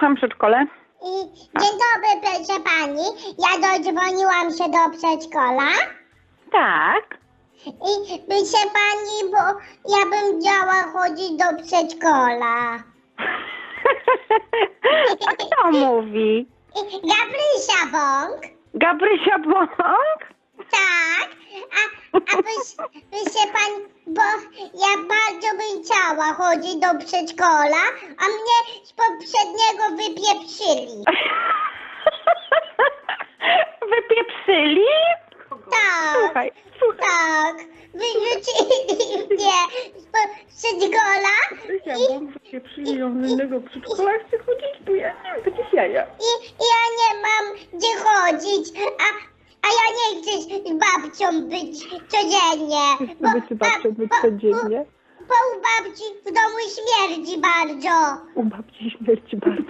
Słucham przedszkole. I, dzień dobry, proszę pani. Ja dodzwoniłam się do przedszkola. Tak. I proszę pani, bo ja bym chciała chodzić do przedszkola. A kto mówi? Gabrysia Wąk. Gabrysia Bąk? Tak. A, a proszę, pani, bo chciała chodzić do przedszkola, a mnie z poprzedniego wypieprzyli. Wypieprzyli? Tak. Słuchaj, słuchaj. Tak, wyrzucili mnie z przedszkola Gabrysia i, wypieprzyli ją z innego przedszkola. Chce chodzić tu, ja nie wiem, jaja. i, i ja nie mam gdzie chodzić, a, a ja nie chcę z babcią być codziennie. Chcesz być babcią być codziennie? U babci w domu śmierdzi bardzo. U babci śmierci bardzo.